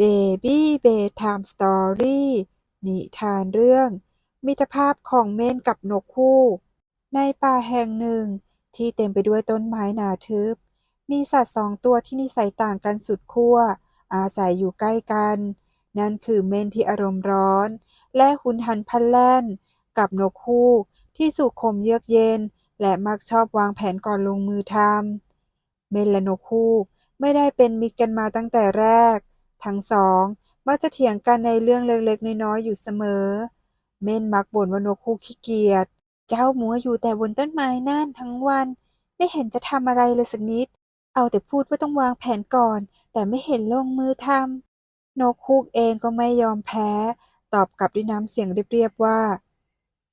Baby Bedtime Story นิทานเรื่อง มิตรภาพของเม่นกับนกฮูกในป่าแห่งหนึ่งที่เต็มไปด้วยต้นไม้หนาทึบ มีสัตว์สองตัวที่นิสัยต่างกันสุดขั้ว อาศัยอยู่ใกล้กัน นั่นคือเม่นที่อารมณ์ร้อน และหุนหันพลันแล่น กับนกฮูกที่สุขุมเยือกเย็น และมักชอบวางแผนก่อนลงมือทำเม่นและนกฮูกไม่ได้เป็นมิตรกันมาตั้งแต่แรก ทั้งสองมักจะเถียงกันในเรื่องเล็กๆ น้อยๆ อยู่เสมอ เม่นมักบ่นว่านกฮูกขี้เกียจ เจ้ามัวอยู่แต่บนต้นไม้นั่นทั้งวัน ไม่เห็นจะทำอะไรเลยสักนิด เอาแต่พูดว่าต้องวางแผนก่อน แต่ไม่เห็นลงมือทำนกฮูกเองก็ไม่ยอมแพ้ ตอบกลับด้วยน้ำเสียงเรียบๆว่า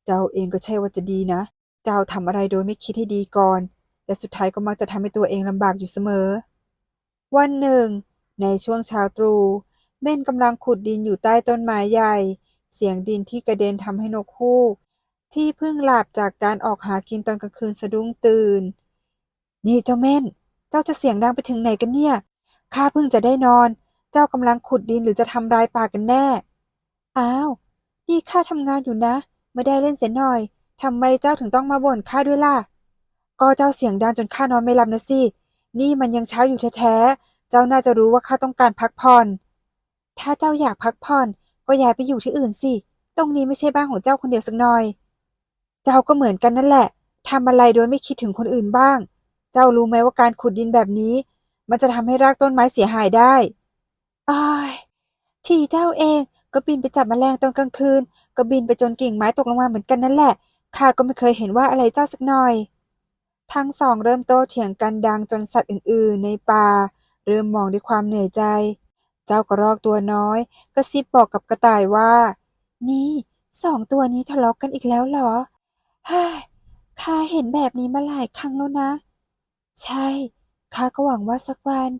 เจ้าเองก็ใช่ว่าจะดีนะ เจ้าทำอะไรโดยไม่คิดให้ดีก่อนและสุดท้ายก็มักจะทำให้ตัวเองลำบากอยู่เสมอ วันหนึ่ง ในช่วงเช้าตรู่เม่นกำลังขุดดินอยู่ใต้ต้นไม้ใหญ่ เสียงดินที่กระเด็นทำให้นกฮูก ที่เพิ่งหลับจากการออกหากินตอนกลางคืนสะดุ้งตื่น นี่เจ้าเม่น เจ้าจะเสียงดังไปถึงไหนกันเนี่ย ข้าเพิ่งจะได้นอน เจ้ากำลังขุดดินหรือจะทำลายป่ากันแน่ อ้าว นี่ข้าทำงานอยู่นะ ไม่ได้เล่นเสียหน่อย ทำไมเจ้าถึงต้องมาบ่นข้าด้วยล่ะ ก็เจ้าเสียงดังจนข้านอนไม่หลับนะสิ นี่มันยังเช้าอยู่แท้ๆ เจ้าน่าจะรู้ว่าข้าต้องการพักผ่อน ถ้าเจ้าอยากพักผ่อนก็ย้ายไปอยู่ที่อื่นสิ ตรงนี้ไม่ใช่บ้านของเจ้าคนเดียวสักหน่อย เจ้าก็เหมือนกันนั่นแหละทำอะไรโดยไม่คิดถึงคนอื่นบ้าง เจ้ารู้ไหมว่าการขุดดินแบบนี้ มันจะทำให้รากต้นไม้เสียหายได้อ้ายที่เจ้าเองก็บินไปจับแมลงตอนกลางคืน ก็บินไปจนกิ่งไม้ตกลงมาเหมือนกันนั่นแหละข้าก็ไม่เคยเห็นว่าอะไรเจ้าสักหน่อย ทั้งสองเริ่มโต้เถียงกันดังจนสัตว์อื่น ๆ ในป่า เริ่มมองด้วยความเหนื่อยใจ เจ้ากระรอกตัวน้อย กระซิบบอกกับกระต่ายว่า นี่สองตัวนี้ทะเลาะกันอีกแล้วเหรอฮ้ยข้าเห็นแบบนี้มาหลายครั้งแล้วนะ ใช่ข้าก็หวังว่าสักวัน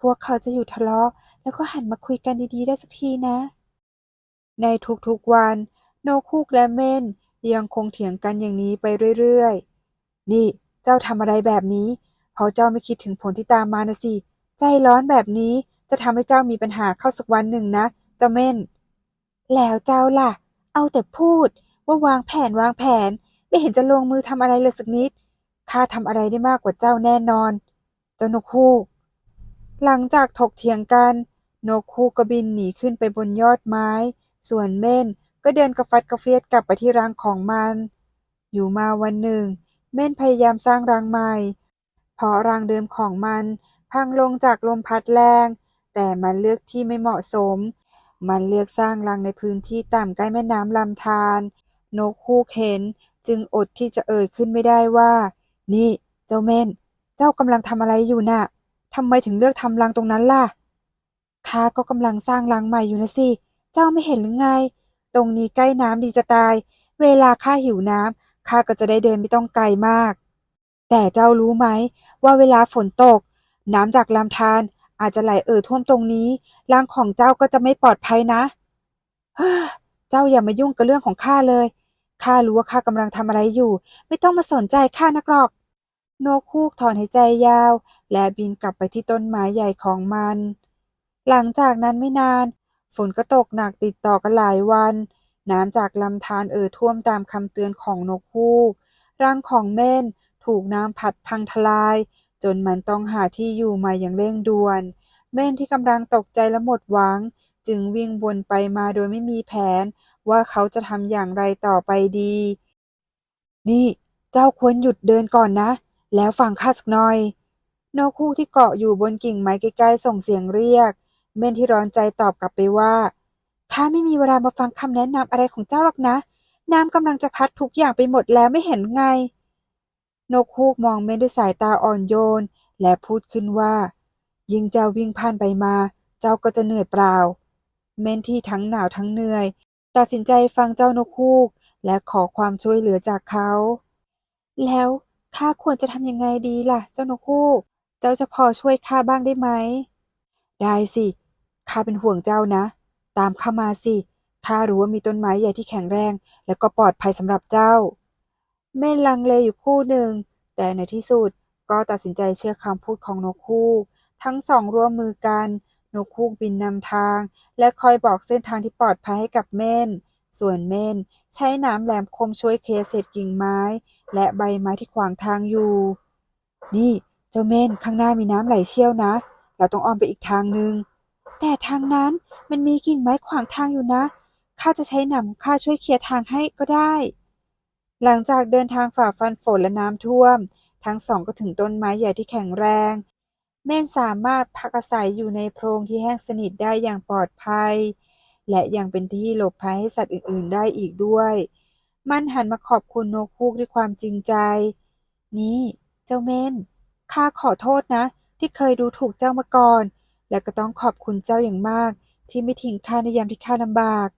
พวกเขาจะหยุดทะเลาะ แล้วก็หันมาคุยกันดีๆได้สักทีนะ ในทุกๆวัน โนกฮูกและเม่นยังคงเถียงกันอย่างนี้ไปเรื่อยๆ นี่เจ้าทำอะไรแบบนี้ เพราะเจ้าไม่คิดถึงผลที่ตามมานะสิ ใจร้อนแบบนี้จะทำให้เจ้ามีปัญหาเข้าสักวันหนึ่งนะเจ้าเม่น แล้วเจ้าล่ะ เอาแต่พูดว่าวางแผนวางแผน ไม่เห็นจะลงมือทำอะไรเลยสักนิดข้าทำอะไรได้มากกว่าเจ้าแน่นอน เจ้านกฮูก หลังจากถกเถียงกัน นกฮูกก็บินหนีขึ้นไปบนยอดไม้ ส่วนเม่นก็เดินกระฟัดกระเฟียดกลับไปที่รังของมัน อยู่มาวันหนึ่ง เม่นพยายามสร้างรังใหม่ เพราะรังเดิมของมัน พังลงจากลมพัดแรง แต่มันเลือกที่ไม่เหมาะสม มันเลือกสร้างรังในพื้นที่ต่ำใกล้แม่น้ำลำธาร นกฮูกเห็นจึงอดที่จะเอ่ยขึ้นไม่ได้ว่า นี่เจ้าเม่น เจ้ากำลังทำอะไรอยู่น่ะทำไมถึงเลือกทำรังตรงนั้นล่ะข้าก็กำลังสร้างรังใหม่อยู่นะสิ เจ้าไม่เห็นหรือไง ตรงนี้ใกล้น้ำดีจะตาย เวลาข้าหิวน้ำข้าก็จะได้เดินไม่ต้องไกลมาก แต่เจ้ารู้ไหมว่าเวลาฝนตก น้ำจากลำธารอาจจะไหลเอ่อท่วมตรงนี้รังของเจ้าก็จะไม่ปลอดภัยนะเฮ้อเจ้าอย่ามายุ่งกับเรื่องของข้าเลยข้ารู้ว่าข้ากำลังทำอะไรอยู่ ไม่ต้องมาสนใจข้านักหรอก นกฮูกถอนหายใจยาว และบินกลับไปที่ต้นไม้ใหญ่ของมัน หลังจากนั้นไม่นาน ฝนก็ตกหนักติดต่อกันหลายวัน น้ำจากลำธารเอ่อท่วมตามคำเตือนของนกฮูกรังของเม่นถูกน้ำพัดพังทลาย จนมันต้องหาที่อยู่ใหม่อย่างเร่งด่วน เม่นที่กำลังตกใจและหมดหวัง จึงวิ่งวนไปมาโดยไม่มีแผน ว่าเขาจะทำอย่างไรต่อไปดี นี่เจ้าควรหยุดเดินก่อนนะ แล้วฟังข้าสักหน่อยนกฮูกที่เกาะอยู่บนกิ่งไม้ใกล้ๆส่งเสียงเรียก เม่นที่ร้อนใจตอบกลับไปว่าข้าไม่มีเวลามาฟังคำแนะนำอะไรของเจ้าหรอกนะ น้ำกำลังจะพัดทุกอย่างไปหมดแล้วไม่เห็นไง นกฮูกมองเมนด้วยสายตาอ่อนโยน และพูดขึ้นว่า ยิ่งเจ้าวิ่งผ่านไปมา เจ้าก็จะเหนื่อยเปล่า เมนที่ทั้งหนาวทั้งเหนื่อย ตัดสินใจฟังเจ้านกฮูก และขอความช่วยเหลือจากเขา แล้วข้าควรจะทำยังไงดีล่ะ เจ้านกฮูก เจ้าจะพอช่วยข้าบ้างได้ไหม ได้สิ ข้าเป็นห่วงเจ้านะ ตามข้ามาสิ ข้ารู้ว่ามีต้นไม้ใหญ่ที่แข็งแรง และก็ปลอดภัยสำหรับเจ้า เม่นลังเลอยู่ครู่หนึ่ง แต่ในที่สุดก็ตัดสินใจเชื่อคำพูดของนกฮูก ทั้งสองร่วมมือกัน นกฮูกบินนำทาง และคอยบอกเส้นทางที่ปลอดภัยให้กับเม่น ส่วนเม่นใช้นามแหลมคมช่วยเคลียร์เศษกิ่งไม้ และใบไม้ที่ขวางทางอยู่ นี่เจ้าเม่นข้างหน้ามีน้ำไหลเชี่ยวนะ เราต้องอ้อมไปอีกทางหนึ่งแต่ทางนั้นมันมีกิ่งไม้ขวางทางอยู่นะ ข้าจะใช้หนามของข้าช่วยเคลียร์ทางให้ก็ได้ หลังจากเดินทางฝ่าฟันฝนและน้ำท่วม ทั้งสองก็ถึงต้นไม้ใหญ่ที่แข็งแรง เม่นสามารถพักอาศัยอยู่ในโพรงที่แห้งสนิทได้อย่างปลอดภัย และยังเป็นที่หลบภัยให้สัตว์อื่น ๆ ได้อีกด้วย มันหันมาขอบคุณนกฮูกด้วยความจริงใจ นี่เจ้าเม่นข้าขอโทษนะ ที่เคยดูถูกเจ้ามาก่อน และก็ต้องขอบคุณเจ้าอย่างมาก ที่ไม่ทิ้งข้าในยามที่ข้าลำบาก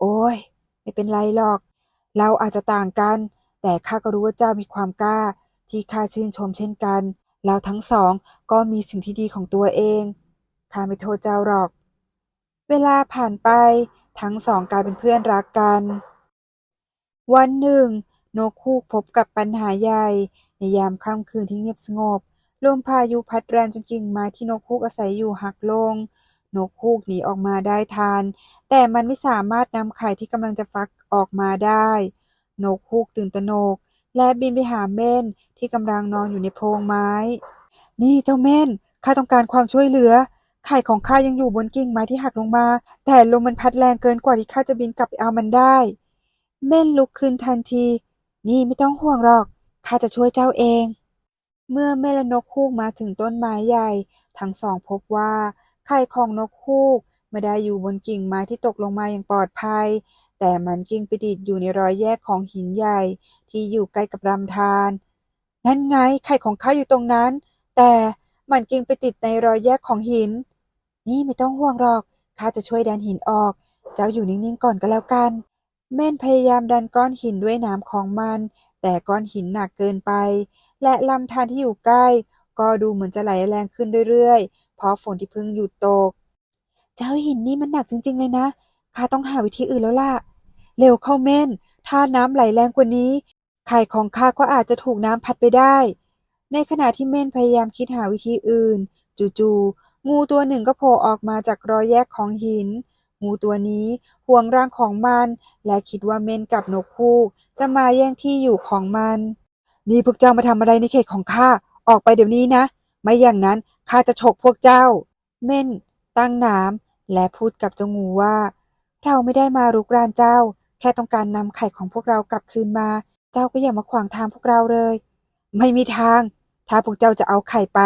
โอ้ย ไม่เป็นไรหรอก เราอาจจะต่างกัน แต่ข้าก็รู้ว่าเจ้ามีความกล้า ที่ข้าชื่นชมเช่นกัน เราทั้งสองก็มีสิ่งที่ดีของตัวเองข้าไม่โทษเจ้าหรอก เวลาผ่านไปทั้งสองกลายเป็นเพื่อนรักกัน วันหนึ่งนกฮูกพบกับปัญหาใหญ่ ในยามค่ำคืนที่เงียบสงบลมพายุพัดแรงจนกิ่งไม้ที่นกฮูกอาศัยอยู่หักลง นกฮูกหนีออกมาได้ทันแต่มันไม่สามารถนำไข่ที่กำลังจะฟัก ออกมาได้ นกฮูกตื่นตระหนก และบินไปหาเม่นที่กำลังนอนอยู่ในโพรงไม้ นี่เจ้าเม่นข้าต้องการความช่วยเหลือ ไข่ของข้ายังอยู่บนกิ่งไม้ที่หักลงมา แต่ลมมันพัดแรงเกินกว่าที่ข้าจะบินกลับไปเอามันได้ เม่นลุกขึ้นทันที นี่ไม่ต้องห่วงหรอก ข้าจะช่วยเจ้าเอง เมื่อเม่นและนกฮูกมาถึงต้นไม้ใหญ่ ทั้งสองพบว่าไข่ของนกฮูก ไม่ได้อยู่บนกิ่งไม้ที่ตกลงมาอย่างปลอดภัย แต่มันกิ้งไปติดอยู่ในรอยแยกของหินใหญ่ ที่อยู่ใกล้กับลำธารนั่นไงไข่ของข้าอยู่ตรงนั้น แต่มันกิ้งไปติดในรอยแยกของหิน นี่ไม่ต้องห่วงหรอกข้าจะช่วยดันหินออก เจ้าอยู่นิ่งๆก่อนก็แล้วกัน เม่นพยายามดันก้อนหินด้วยนามของมัน แต่ก้อนหินหนักเกินไป และลำธารที่อยู่ใกล้ ก็ดูเหมือนจะไหลแรงขึ้นเรื่อยๆ เพราะฝนที่เพิ่งหยุดตก เจ้าหินนี่มันหนักจริง ๆ เลยนะข้าต้องหาวิธีอื่นแล้วล่ะ เร็วเข้าเม่น ถ้าน้ำไหลแรงกว่านี้ไข่ของข้าก็อาจจะถูกน้ำพัดไปได้ ในขณะที่เม่นพยายามคิดหาวิธีอื่น จู่ๆงูตัวหนึ่งก็โผล่ออกมาจากรอยแยกของหิน งูตัวนี้ห่วงร่างของมัน และคิดว่าเม่นกับนกฮูกจะมาแย่งที่อยู่ของมัน นี่พวกเจ้ามาทำอะไรในเขตของข้า ออกไปเดี๋ยวนี้นะ ไม่อย่างนั้นข้าจะฉกพวกเจ้า เม่นตั้งน้ำ และพูดกับเจ้างูว่า เราไม่ได้มารุกรานเจ้า แค่ต้องการนำไข่ของพวกเรากลับคืนมา เจ้าก็อย่ามาขวางทางพวกเราเลย ไม่มีทาง ถ้าพวกเจ้าจะเอาไข่ไป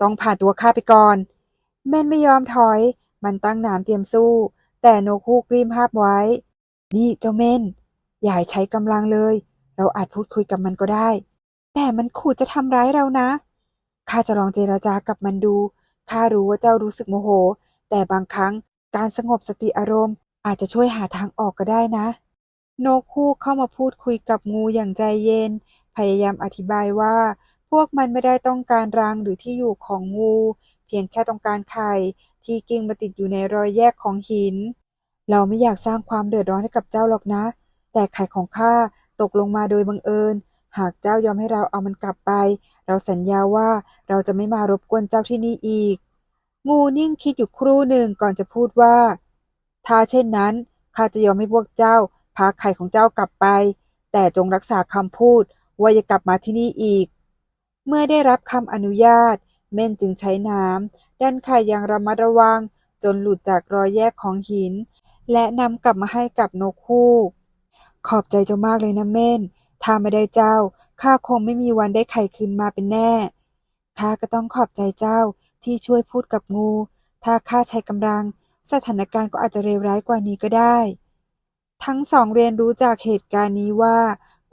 ต้องผ่านตัวข้าไปก่อนเม่นไม่ยอมถอย มันตั้งหน้ำเตรียมสู้ แต่โนกฮูกรีบห้ามไว้ นี่เจ้าเม่นอย่าใช้กำลังเลย เราอาจพูดคุยกับมันก็ได้ แต่มันขู่จะทำร้ายเรานะข้าจะลองเจรจากับมันดูข้ารู้ว่าเจ้ารู้สึกโมโห แต่บางครั้งการสงบสติอารมณ์ อาจจะช่วยหาทางออกก็ได้นะ นกฮูกเข้ามาพูดคุยกับงูอย่างใจเย็น พยายามอธิบายว่า พวกมันไม่ได้ต้องการรังหรือที่อยู่ของงู เพียงแค่ต้องการไข่ ที่กิ้งมาติดอยู่ในรอยแยกของหิน เราไม่อยากสร้างความเดือดร้อนให้กับเจ้าหรอกนะ แต่ไข่ของข้าตกลงมาโดยบังเอิญ หากเจ้ายอมให้เราเอามันกลับไป เราสัญญาว่าเราจะไม่มารบกวนเจ้าที่นี่อีก งูนิ่งคิดอยู่ครู่หนึ่งก่อนจะพูดว่า ถ้าเช่นนั้นข้าจะยอมให้พวกเจ้าพาไข่ของเจ้ากลับไป แต่จงรักษาคำพูดว่าอย่ากลับมาที่นี่อีก เมื่อได้รับคำอนุญาต เม่นจึงใช้น้ำดันไข่อย่างระมัดระวัง จนหลุดจากรอยแยกของหิน และนำกลับมาให้กับนกฮูกขอบใจเจ้ามากเลยนะเม่น ถ้าไม่ได้เจ้าข้าคงไม่มีวันได้ไข่คืนมาเป็นแน่ข้าก็ต้องขอบใจเจ้า ที่ช่วยพูดกับงู ถ้าข้าใช้กำลัง สถานการณ์ก็อาจจะเลวร้ายกว่านี้ก็ได้ ทั้งสองเรียนรู้จากเหตุการณ์นี้ว่า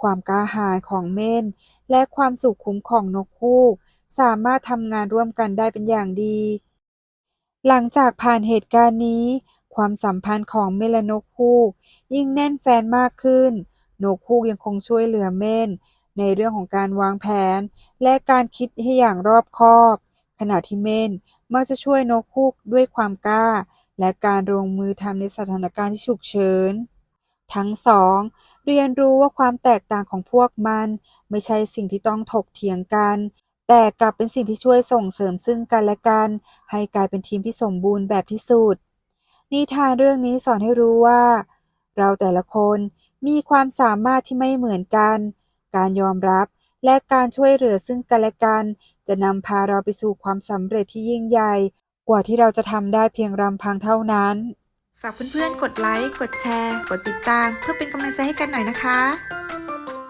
ความกล้าหาญของเม่น และความสุขุมของนกฮูกสามารถทำงานร่วมกันได้เป็นอย่างดี หลังจากผ่านเหตุการณ์นี้ ความสัมพันธ์ของเม่นและนกฮูกยิ่งแน่นแฟนมากขึ้น นกฮูกยังคงช่วยเหลือเม่น ในเรื่องของการวางแผน และการคิดให้อย่างรอบคอบ ขณะที่เม่นมักจะช่วยนกฮูกด้วยความกล้า และการลงมือทำในสถานการณ์ที่ฉุกเฉิน ทั้งสอง เรียนรู้ว่าความแตกต่างของพวกมัน ไม่ใช่สิ่งที่ต้องถกเถียงกัน แต่กลับเป็นสิ่งที่ช่วยส่งเสริมซึ่งกันและกัน ให้กลายเป็นทีมที่สมบูรณ์แบบที่สุด นิทานเรื่องนี้สอนให้รู้ว่า เราแต่ละคนมีความสามารถที่ไม่เหมือนกัน การยอมรับ และการช่วยเหลือซึ่งกันและกัน จะนำพาเราไปสู่ความสำเร็จที่ยิ่งใหญ่ กว่าที่เราจะทำได้เพียงลำพังเท่านั้น ฝากเพื่อนๆ กดไลค์ กดแชร์ กดติดตาม เพื่อเป็นกำลังใจให้กันหน่อยนะคะ